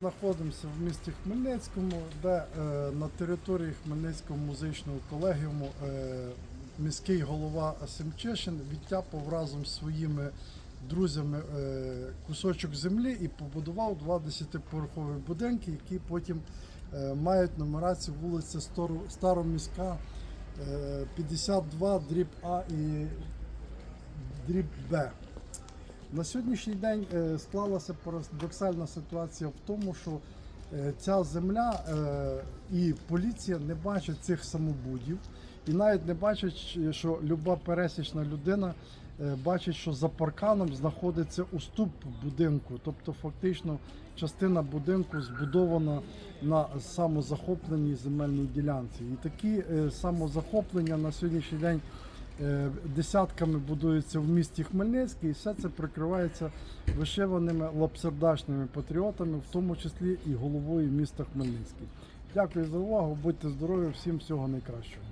Знаходимося в місті Хмельницькому, де е, на території Хмельницького музичного колегіуму е, міський голова Семчишин відтяпав разом з своїми друзями е, кусочок землі і побудував два десятиповерхові будинки, які потім е, мають нумерацію вулиця Староміська е, 52, дріб А і дріб Б. На сьогоднішній день е, склалася парадоксальна ситуація в тому, що е, ця земля е, і поліція не бачать цих самобудів, і навіть не бачать, що люба пересічна людина бачить, що за парканом знаходиться уступ будинку. Тобто, фактично, частина будинку збудована на самозахопленій земельній ділянці. І такі самозахоплення на сьогоднішній день десятками будуються в місті Хмельницький, і все це прикривається вишиваними лапсердашними патріотами, в тому числі і головою міста Хмельницький. Дякую за увагу, будьте здорові, всім всього найкращого.